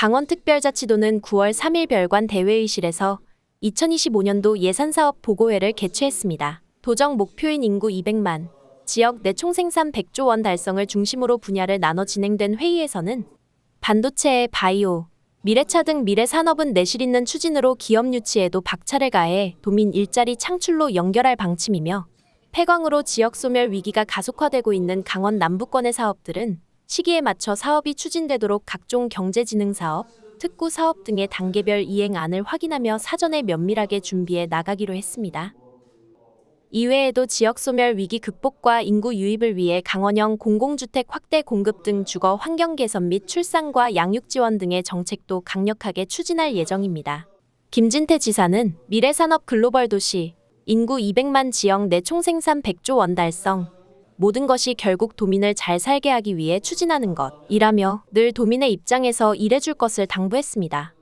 강원특별자치도는 9월 3일 별관 대회의실에서 2025년도 예산사업 보고회를 개최했습니다. 도정 목표인 인구 200만, 지역 내 총생산 100조 원 달성을 중심으로 분야를 나눠 진행된 회의에서는 반도체, 바이오, 미래차 등 미래 산업은 내실 있는 추진으로 기업 유치에도 박차를 가해 도민 일자리 창출로 연결할 방침이며 폐광으로 지역 소멸 위기가 가속화되고 있는 강원 남부권의 사업들은 시기에 맞춰 사업이 추진되도록 각종 경제진흥 사업, 특구 사업 등의 단계별 이행안을 확인하며 사전에 면밀하게 준비해 나가기로 했습니다. 이외에도 지역 소멸 위기 극복과 인구 유입을 위해 강원형 공공주택 확대 공급 등 주거 환경 개선 및 출산과 양육 지원 등의 정책도 강력하게 추진할 예정입니다. 김진태 지사는 미래산업 글로벌 도시, 인구 200만 지역 내 총생산 100조 원 달성, 모든 것이 결국 도민을 잘 살게 하기 위해 추진하는 것이라며 늘 도민의 입장에서 일해줄 것을 당부했습니다.